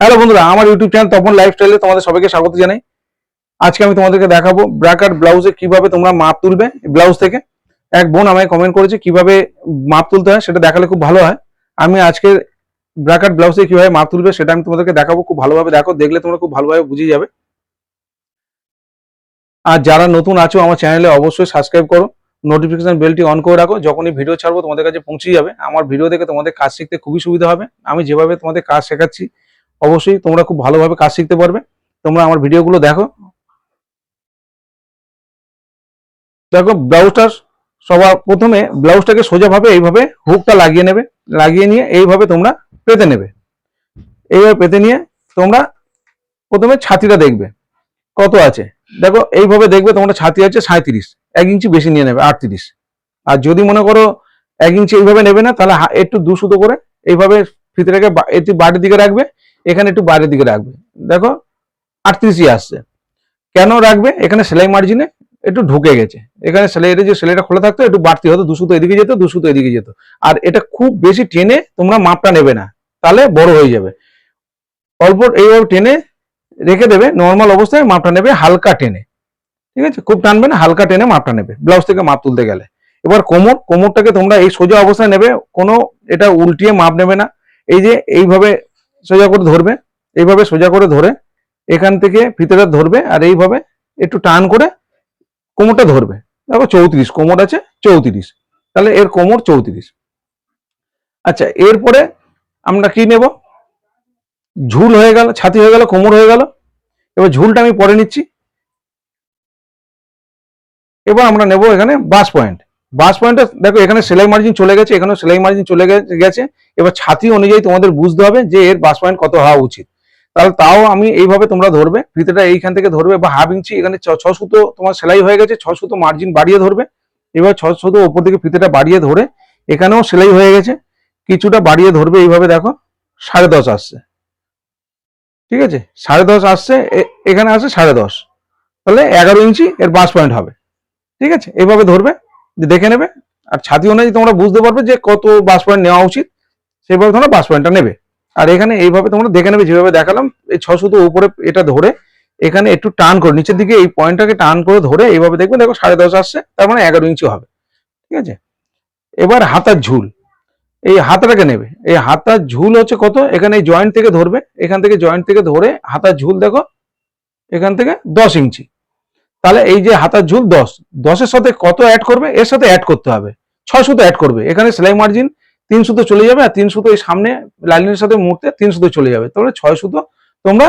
Hello বন্ধুরা, আমার YouTube channel Tapan লাইফস্টাইলে তোমাদের সবাইকে স্বাগত জানাই। আজকে আমি তোমাদেরকে দেখাবো ব্র্যাকার ব্লাউজে কীভাবে তোমরা মাপ তুলবে ব্লাউজ থেকে। এক বোন আমায় কমেন্ট করেছে কীভাবে মাপ তুলতে হয়, সেটা দেখালে খুব ভালো হয়। আমি আজকে ব্র্যাকার ব্লাউজে কীভাবে মাপ তুলবে সেটা আমি তোমাদেরকে দেখাবো, খুব ভালোভাবে দেখো, দেখলে তোমরা খুব ভালোভাবে বুঝে যাবে। আর যারা নতুন আছো আমার চ্যানেলে অবশ্যই সাবস্ক্রাইব করো নোটিফিকেশন বেলটি অন করে রাখো, যখনই ভিডিও ছাড়বো তোমাদের কাছে পৌঁছে যাবে। আমার ভিডিও দেখে তোমাদের কাজ শিখতে খুবই সুবিধা হবে। আমি যেভাবে তোমাদের কাজ শেখাচ্ছি অবশ্যই তোমরা খুব ভালোভাবে কাজ শিখতে পারবে। তোমরা আমার ভিডিওগুলো দেখো। দেখো, ব্লাউজটা সবার প্রথমে ব্লাউজটাকে সোজাভাবে এইভাবে হুকটা লাগিয়ে নেবে, লাগিয়ে নিয়ে এইভাবে তোমরা পেতে নেবে। এইভাবে পেতে নিয়ে তোমরা প্রথমে ছাতিটা দেখবে, কত আছে। দেখো, এইভাবে দেখবে তোমরা ছাতি আছে সাঁত্রিশ এক ইঞ্চি বেশি নিয়ে নেবে, আটত্রিশ। আর যদি মনে করো এক ইঞ্চি এইভাবে নেবে না, তাহলে একটু দু করে এইভাবে ফিতেটাকে একটু বাড়ির দিকে রাখবে এখানে একটু বাইরের দিকে রাখবে। দেখো, আটত্রিশই আসছে। কেন রাখবে? এখানে সেলাই মার্জিনে একটু ঢুকে গেছে। এখানে সেলাইটা যে সেলাইটা খোলা থাকতো, একটু বাড়তি হতো, দুশো তো এদিকে যেত, দুশো তো এদিকে যেত। আর এটা খুব বেশি টেনে তোমরা মাপটা নেবে না, তাহলে বড় হয়ে যাবে। অল্প এইভাবে টেনে রেখে দেবে নর্মাল অবস্থায় মাপটা নেবে, হালকা টেনে। ঠিক আছে? খুব টানবে না, হালকা টেনে মাপটা নেবে ব্লাউজ থেকে মাপ তুলতে গেলে। এবার কোমর, কোমরটাকে তোমরা এই সোজা অবস্থায় নেবে, কোনো এটা উল্টিয়ে মাপ নেবে না। এই যে এইভাবে সোজা করে ধরবে, এইভাবে সোজা করে ধরে এখান থেকে ভিতরে ধরবে আর এইভাবে একটু টান করে কোমরটা ধরবে। দেখো চৌত্রিশ, কোমর আছে চৌত্রিশ, তাহলে এর কোমর চৌত্রিশ। আচ্ছা এরপরে আমরা কি নেব? ঝুল হয়ে গেল, ছাতি হয়ে গেল, কোমর হয়ে গেল। এবার ঝুলটা আমি পরে নিচ্ছি। এবার আমরা নেব এখানে বাস পয়েন্ট। বাস পয়েন্টে দেখো এখানে সেলাই মার্জিন চলে গেছে, এখানেও সেলাই মার্জিন চলে গেছে। এবার ছাতি অনুযায়ী তোমাদের বুঝতে হবে যে এর বাস পয়েন্ট কত হওয়া উচিত। তাহলে তাও আমি এইভাবে তোমরা ধরবে ফিতেটা এইখান থেকে ধরবে বা হাফ ইঞ্চি এখানে ছ- সুতো তোমার সেলাই হয়ে গেছে, ছ সুতো মার্জিন বাড়িয়ে ধরবে। এবার ছ সুতো ওপর থেকে ফিতেটা বাড়িয়ে ধরে এখানেও সেলাই হয়ে গেছে, কিছুটা বাড়িয়ে ধরবে এইভাবে দেখো, সাড়ে দশ আসছে। ঠিক আছে? সাড়ে দশ আসছে এখানে আসছে সাড়ে দশ। তাহলে এগারো ইঞ্চি এর বাস পয়েন্ট হবে। ঠিক আছে? এইভাবে ধরবে, দেখে নেবে। আর ছাতি অনুযায়ী তোমরা বুঝতে পারবে যে কত বাস পয়েন্ট নেওয়া উচিত। সেইভাবে তোমরা বাস পয়েন্টটা নেবে। আর এখানে এইভাবে তোমরা দেখে নেবে, যেভাবে দেখালাম, এই ছশো তো উপরে এটা ধরে, এখানে একটু টান করে, নিচের দিকে এই পয়েন্টটাকে টান করে ধরে এইভাবে দেখবে, দেখো সাড়ে দশ আসছে, তার মানে এগারো ইঞ্চি হবে। ঠিক আছে? এবার হাতার ঝুল। এই হাতাটাকে নেবে। এই হাতার ঝুল হচ্ছে কত? এখানে এই জয়েন্ট থেকে ধরবে, এখান থেকে জয়েন্ট থেকে ধরে হাতার ঝুল দেখো, এখান থেকে দশ ইঞ্চি। তাহলে এই যে হাতার ঝুল দশ, দশের সাথে কত অ্যাড করবে? এর সাথে অ্যাড করতে হবে। ছয় সুতো অ্যাড করবে। এখানে সেলাই মার্জিন তিন সুতো চলে যাবে আর তিন সুতো এই সামনে লাইনের সাথে মুহূর্তে তিন সুতো চলে যাবে। তাহলে ছয় সুতো তোমরা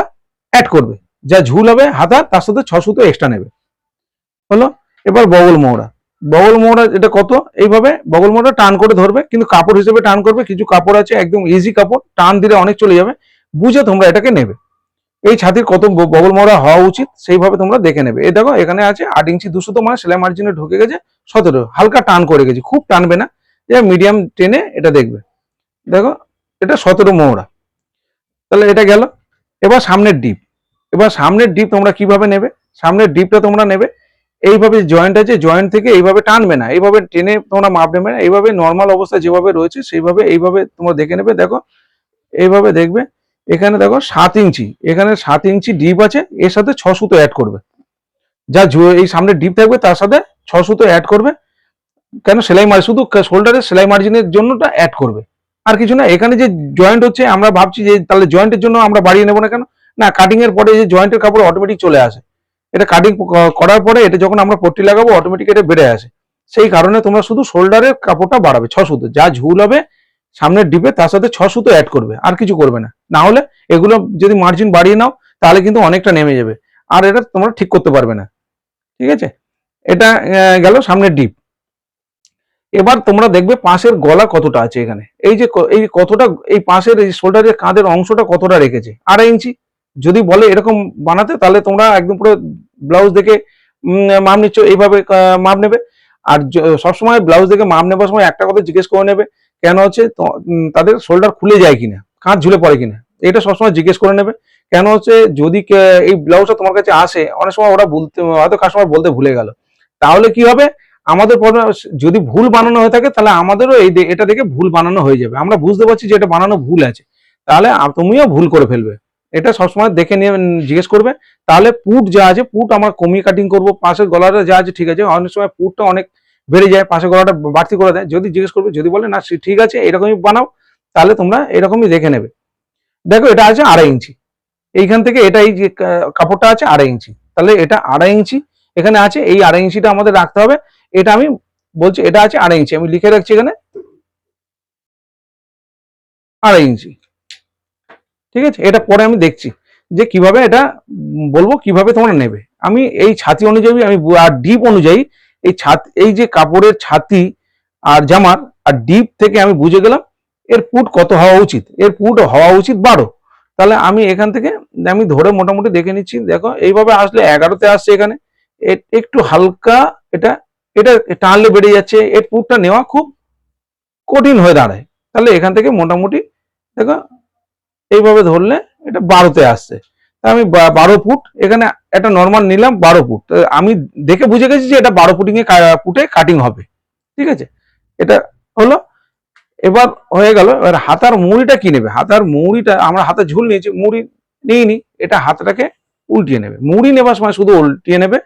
অ্যাড করবে। যা ঝুল হবে হাতা, তার সাথে ছ সুতো এক্সট্রা নেবে। হলো? এবার বগল মোহরা। বগল মোহরা এটা কত? এইভাবে বগল মোহরা টান করে ধরবে, কিন্তু কাপড় হিসেবে টান করবে। কিছু কাপড় আছে, একদম ইজি কাপড়, টান দিলে অনেক চলে যাবে। বুঝে তোমরা এটাকে নেবে। এই ছাতির কত বগল মোড়া হওয়া উচিত, সেইভাবে তোমরা দেখে নেবে। এই দেখো, এখানে আছে আট ইঞ্চি দুশো তো মানে সেলাই মার্জিনে ঢুকে গেছে, সতেরো। হালকা টান করে গেছে, খুব টানবে না। যে মিডিয়াম টেনে এটা দেখবে। দেখো, এটা সতেরো মোহরা তাহলে এটা গেল। এবার সামনের ডিপ এবার সামনের ডিপ তোমরা কীভাবে নেবে? সামনের ডিপটা তোমরা নেবে। এইভাবে জয়েন্ট আছে জয়েন্ট থেকে এইভাবে টানবে না। এইভাবে টেনে তোমরা মাপ নেবে না। এইভাবে নর্মাল অবস্থা যেভাবে রয়েছে, সেইভাবে এইভাবে তোমরা দেখে নেবে। দেখো, এইভাবে দেখবে। এখানে দেখো সাত ইঞ্চি। এখানে সাত ইঞ্চি ডিপ আছে। এর সাথে ছ সুতো অ্যাড করবে। যা এই সামনে ডিপ থাকবে, তার সাথে ছ সুতো অ্যাড করবে। কেন সেলাই মার শুধু শোল্ডারের সেলাই মার্জিনের জন্যটা অ্যাড করবে। আর কিছু না, এখানে যে জয়েন্ট হচ্ছে, আমরা ভাবছি যে তাহলে জয়েন্টের জন্য আমরা বাড়িয়ে নেব না কেন? না কাটিং এর পরে যে জয়েন্টের কাপড় অটোমেটিক চলে আসে। এটা কাটিং করার পরে এটা যখন আমরা পট্টি লাগাবো অটোমেটিক এটা বেড়ে আসে। সেই কারণে তোমরা শুধু শোল্ডারের কাপড়টা বাড়াবে, ছ সুতো। যা ঝুল হবে, সামনের ডিপে তার সাথে ছ সুতো অ্যাড করবে, আর কিছু করবে না। না হলে এগুলো যদি মার্জিন বাড়িয়ে নাও, তাহলে কিন্তু অনেকটা নেমে যাবে। আর এটা তোমরা ঠিক করতে পারবে না। ঠিক আছে? এটা গেল সামনের ডিপ। এবার তোমরা দেখবে পাশের গলা কতটা আছে এখানে। এই যে এই কতটা, এই পাশের এই শোল্ডারের কাঁধের অংশটা কতটা রেখেছে? আড়াই ইঞ্চি। যদি বলে এরকম বানাতে, তাহলে তোমরা একদম পুরো ব্লাউজ দেখে মাপ নিচ্ছ, এইভাবে মাপ নেবে। আর সবসময় ব্লাউজ দেখে মাপ নেবার সময় একটা কথা জিজ্ঞেস করে নেবে, কেন হচ্ছে তাদের শোল্ডার খুলে যায় কিনা, কাঁধ ঝুলে পড়ে কিনা, এটা সবসময় জিজ্ঞেস করে নেবে। কেন হচ্ছে যদি এই ব্লাউজটা তোমার কাছে আসে, অনেক সময় ওরা বলতে, হয়তো কাস্টমার বলতে ভুলে গেল। তাহলে কি হবে? আমাদের যদি ভুল বানানো হয়ে থাকে, তাহলে আমাদেরও এই এটা দেখে ভুল বানানো হয়ে যাবে। আমরা বুঝতে পারছি যে এটা বানানো ভুল আছে। তাহলে তুমিও ভুল করে ফেলবে। এটা সবসময় দেখে নিয়ে জিজ্ঞেস করবে। তাহলে পুট যা আছে, পুট আমরা কমিয়ে কাটিং করব। পাশের গলাটা যা আছে, ঠিক আছে। অনেক সময় পুটটা অনেক বেড়ে যায়, পাশের গলাটা বাড়তি করে দেয়। যদি জিজ্ঞেস করবে, যদি বলে, না ঠিক আছে, এরকমই বানাও, তাহলে তোমরা এরকমই দেখে নেবে। দেখো, এটা আছে আড়াই ইঞ্চি। এইখান থেকে এটা এই যে কাপড়টা আছে আড়াই ইঞ্চি। তাহলে এটা আড়াই ইঞ্চি। এখানে আছে, এই আড়াই ইঞ্চিটা আমাদের রাখতে হবে। এটা আমি বলছি, এটা আছে আড়াই ইঞ্চি, আমি লিখে রাখছি এখানে আড়াই ইঞ্চি। ঠিক আছে? এটা পরে আমি দেখছি যে কীভাবে এটা বলব, কীভাবে তোমরা নেবে। আমি এই ছাতি অনুযায়ী, আমি আর ডিপ অনুযায়ী এই ছাত এই যে কাপড়ের ছাতি আর জামার আর ডিপ থেকে আমি বুঝে গেলাম এর পুট কত হওয়া উচিত। এর পুট হওয়া উচিত বারো। তাহলে আমি এখান থেকে আমি ধরে মোটামুটি দেখে নিচ্ছি। দেখো, এইভাবে আসলে এগারোতে আসছে এখানে। একটু হালকা এটা এটা টানলে বেড়ে যাচ্ছে, এর পুটটা নেওয়া খুব কঠিন হয়ে দাঁড়ায়। তাহলে এখান থেকে মোটামুটি দেখো, এইভাবে ধরলে এটা বারোতে আসছে। আমি বারো ফুট, এখানে একটা নর্মাল নিলাম বারো ফুট। আমি দেখে বুঝে গেছি যে এটা বারো ফুটিং এ ফুটে কাটিং হবে। ঠিক আছে? এটা হলো, এবার হয়ে গেল, এবার হাতার মুড়িটা কি নেবে? হাতার মুড়িটা, আমরা হাতে ঝুল নিয়েছি, মুড়ি নিইনি, এটা হাতটাকে উল্টিয়ে নেবে। মুড়ি নেবার সময় শুধু উল্টিয়ে নেবে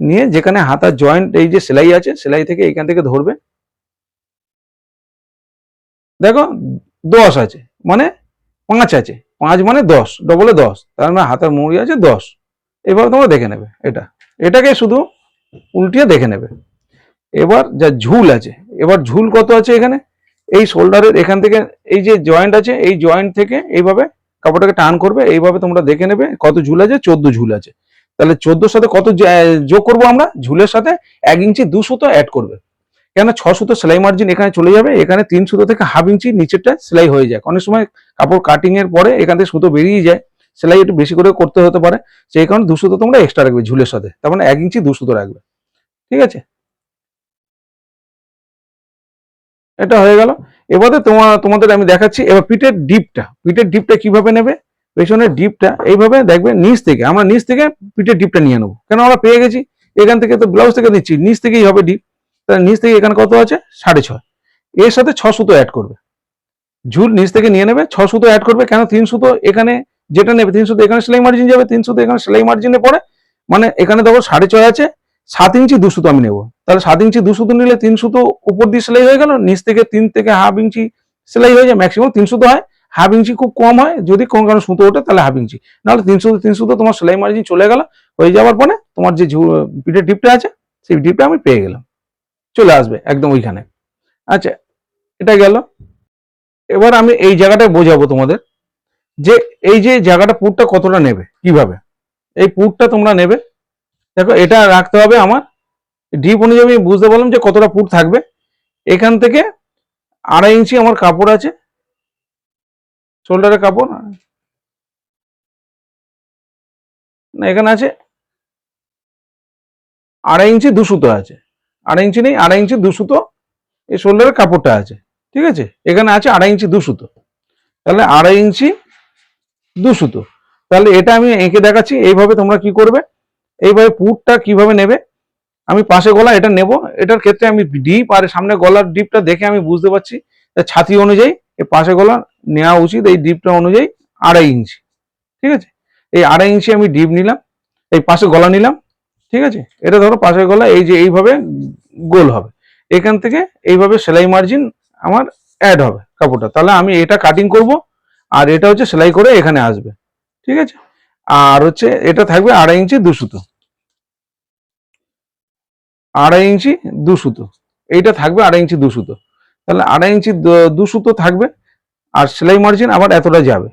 নিয়ে যেখানে হাতার জয়েন্ট এই যে সেলাই আছে, সেলাই থেকে এখান থেকে ধরবে। দেখো, দশ আছে মানে পাঁচ আছে। পাঁচ মানে দশ ডবলে দশ, তার মানে হাতের মুড়ি আছে দশ। এবার তোমরা দেখে নেবে এটা। এটাকে শুধু উল্টিয়ে দেখে নেবে। এবার যা ঝুল আছে, এবার ঝুল কত আছে এখানে? এই শোল্ডারের এখান থেকে এই যে জয়েন্ট আছে, এই জয়েন্ট থেকে এইভাবে কাপড়টাকে টান করবে। এইভাবে তোমরা দেখে নেবে কত ঝুল আছে, চোদ্দ ঝুল আছে। তাহলে চোদ্দোর সাথে কত যোগ করব আমরা? ঝুলের সাথে এক ইঞ্চি দু সুতো অ্যাড করবে। কেন ছ সুতো সেলাই মার্জিন এখানে চলে যাবে, এখানে তিন সুতো থেকে হাফ ইঞ্চি নিচেরটা সেলাই হয়ে যায়। অনেক সময় কাপড় কাটিং এর পরে এখান থেকে সুতো বেরিয়ে যায়, সেলাই একটু বেশি করে করতে হতে পারে। সেই কারণে দু সুতো তোমরা এক্সট্রা রাখবে ঝুলের সাথে। তার মানে এক ইঞ্চি দু সুতো রাখবে। ঠিক আছে? এটা হয়ে গেল। এবারে তোমার তোমাদের আমি দেখাচ্ছি। এবার পিঠের ডিপটা পিঠের ডিপটা কীভাবে নেবে? পেছনের ডিপটা এইভাবে দেখবে নিচ থেকে, আমরা নিচ থেকে পিঠের ডিপটা নিয়ে নেব। কেন আমরা পেয়ে গেছি? এখান থেকে তো ব্লাউজ থেকে নিচ্ছি, নিচ থেকেই হবে ডিপ। তাহলে নিচ থেকে এখানে কত আছে? সাড়ে ছয়। এর সাথে ছ সুতো অ্যাড করবে। ঝুল নিচ থেকে নিয়ে নেবে, ছ সুতো অ্যাড করবে, কেন তিন সুতো এখানে যেটা নেবে, তিন সুতো এখানে সেলাই মার্জিন যাবে, তিন সুতো এখানে সেলাই মার্জিনে পড়ে মানে এখানে দেখো সাড়ে ছয় আছে, সাত ইঞ্চি দু সুতো আমি নেব। তাহলে সাত ইঞ্চি দু সুতো নিলে তিন সুতো উপর দিয়ে সেলাই হয়ে গেল, নিচ থেকে তিন থেকে হাফ ইঞ্চি সেলাই হয়ে যায় ম্যাক্সিমাম তিন সুতো হয়। হাফ ইঞ্চি খুব কম হয়, যদি কোন কারণে সুতো ওঠে তাহলে হাফ ইঞ্চি। নাহলে তিনশো সুতো তিন সুতো তোমার সেলাই মার্জিন চলে গেল, হয়ে যাওয়ার পরে তোমার যে পিঠের ডিপটা আছে, সেই ডিপটা আমি পেয়ে গেলাম। চলে আসবে একদম ওইখানে। আচ্ছা এটা গেল। এবার আমি এই জায়গাটা বোঝাবো তোমাদের, যে এই যে জায়গাটা পুরটা কতটা নেবে, কীভাবে? এই পুরটা তোমরা নেবে। দেখো, এটা রাখতে হবে আমার। ডিপ অনুযায়ী আমি বুঝতে পারলাম যে কতটা পুর থাকবে। এখান থেকে আড়াই ইঞ্চি আমার কাপড় আছে শোল্ডারের কাপড় না? এখানে আছে আড়াই ইঞ্চি দু সুতো আছে। আড়াই ইঞ্চি নেই, আড়াই ইঞ্চি দু সুতো, এই শোল্ডারের কাপড়টা আছে, ঠিক আছে? এখানে আছে আড়াই ইঞ্চি দু সুতো। তাহলে আড়াই ইঞ্চি দু সুতো। তাহলে এটা আমি এঁকে দেখাচ্ছি, এইভাবে তোমরা কি করবে? এইভাবে পুটটা কীভাবে নেবে? আমি পাশে গলা এটা নেব, এটার ক্ষেত্রে আমি ডিপ আর সামনে গলার ডিপটা দেখে আমি বুঝতে পারছি ছাতি অনুযায়ী এই পাশে গলা নেওয়া উচিত এই ডিপটা অনুযায়ী আড়াই ইঞ্চি, ঠিক আছে? এই আড়াই ইঞ্চি আমি ডিপ নিলাম, এই পাশে গলা নিলাম, ঠিক আছে? এটা ধরো পাশে গলা এই যে এইভাবে গোল হবে, এখান থেকে এইভাবে সেলাই মার্জিন আমার অ্যাড হবে কাপড়টা। তাহলে আমি এটা কাটিং করব, আর এটা হচ্ছে সেলাই করে এখানে আসবে, ঠিক আছে? আর হচ্ছে এটা থাকবে আড়াই ইঞ্চি দু সুতো। আড়াই ইঞ্চি দু সুতো, এইটা থাকবে আড়াই ইঞ্চি দু সুতো। তাহলে আড়াই ইঞ্চি দু- সুতো থাকবে, আর সেলাই মার্জিন আবার এতটা যাবে।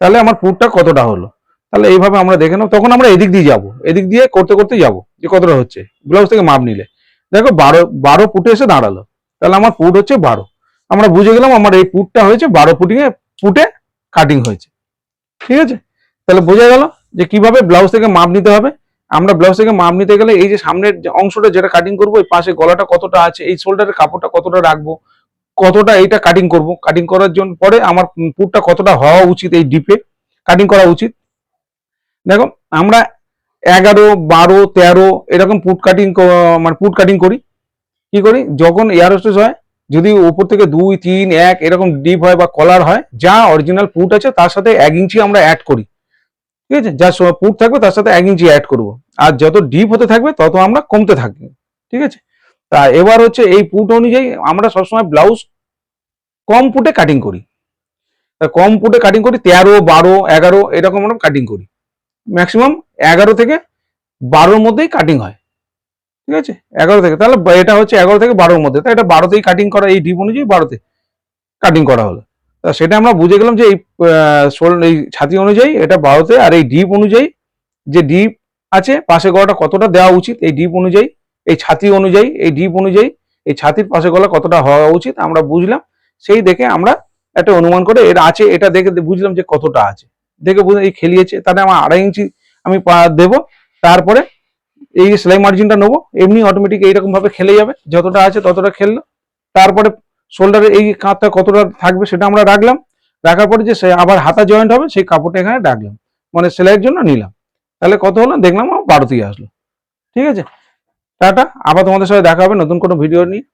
তাহলে আমার পুরটা কতটা হলো? তাহলে এইভাবে আমরা দেখে নেব তখন আমরা এদিক দিয়ে যাব। এদিক দিয়ে করতে করতে যাব যে কতটা হচ্ছে। ব্লাউজ থেকে মাপ নিলে। দেখো বারো বারো ফুটে এসে দাঁড়াল। তাহলে আমার পুট হচ্ছে বারো। আমরা বুঝে গেলাম আমার এই পুটটা হয়েছে বারো ফুটিংয়ে ফুটে কাটিং হয়েছে। ঠিক আছে? তাহলে বোঝা গেল যে কীভাবে ব্লাউজ থেকে মাপ নিতে হবে। আমরা ব্লাউজ থেকে মাপ নিতে গেলে এই যে সামনের অংশটা যেটা কাটিং করব, এই পাশে গলাটা কতটা আছে, এই শোল্ডারের কাপড়টা কতটা রাখব কতটা এইটা কাটিং করব? কাটিং করার জন্য পরে আমার পুটটা কতটা হওয়া উচিত এই ডিপে কাটিং করা উচিত। দেখো, আমরা এগারো, বারো, তেরো এরকম পুট কাটিং মানে পুট কাটিং করি। কি করি? যখন এয়ার হোস্টেস হয়, যদি উপর থেকে দুই, তিন, এক এরকম ডিপ হয় বা কলার হয়, যা অরিজিনাল পুট আছে, তার সাথে এক ইঞ্চি আমরা অ্যাড করি। ঠিক আছে? যা পুট থাকবে, তার সাথে এক ইঞ্চি অ্যাড করব। আর যত ডিপ হতে থাকবে, তত আমরা কমতে থাকবে। ঠিক আছে? তা এবার হচ্ছে এই পুট অনুযায়ী আমরা সবসময় ব্লাউজ কম পুটে কাটিং করি। কম পুটে কাটিং করি, তেরো, বারো, এগারো, এরকম আমরা কাটিং করি। ম্যাক্সিমাম এগারো থেকে বারোর মধ্যেই কাটিং হয়। ঠিক আছে? এগারো থেকে, তাহলে এটা হচ্ছে এগারো থেকে বারোর মধ্যে। তাই এটা বারোতেই কাটিং করা, এই ডিপ অনুযায়ী বারোতে কাটিং করা হলো। তা সেটা আমরা বুঝে গেলাম যে এই এই ছাতি অনুযায়ী এটা বারোতে আর এই ডিপ অনুযায়ী যে ডিপ আছে, পাশে গলাটা কতটা দেওয়া উচিত, এই ডিপ অনুযায়ী এই ছাতি অনুযায়ী, এই ডিপ অনুযায়ী এই ছাতির পাশে গলা কতটা হওয়া উচিত আমরা বুঝলাম। সেই দেখে আমরা একটা অনুমান করে এর আছে, এটা দেখে বুঝলাম যে কতটা আছে। দেখে বুঝলাম এই খেলিয়েছে, তাহলে আমার আড়াই ইঞ্চি আমি দেবো, তারপরে এই সেলাই মার্জিনটা নেব, এমনি অটোমেটিক এইরকম ভাবে খেলে যাবে, যতটা আছে ততটা খেললো। তারপরে শোল্ডারে এই কাঁধটা কতটা থাকবে সেটা আমরা রাখলাম। রাখার পরে যে আবার হাতা জয়েন্ট হবে, সেই কাপড়টা এখানে রাখলাম। মানে সেলাইয়ের জন্য নিলাম। তাহলে কত হলো? দেখলাম আমার বারোতেই আসলো। ঠিক আছে? টাটা আবার তোমাদের সাথে দেখা হবে নতুন কোনো ভিডিও নিয়ে।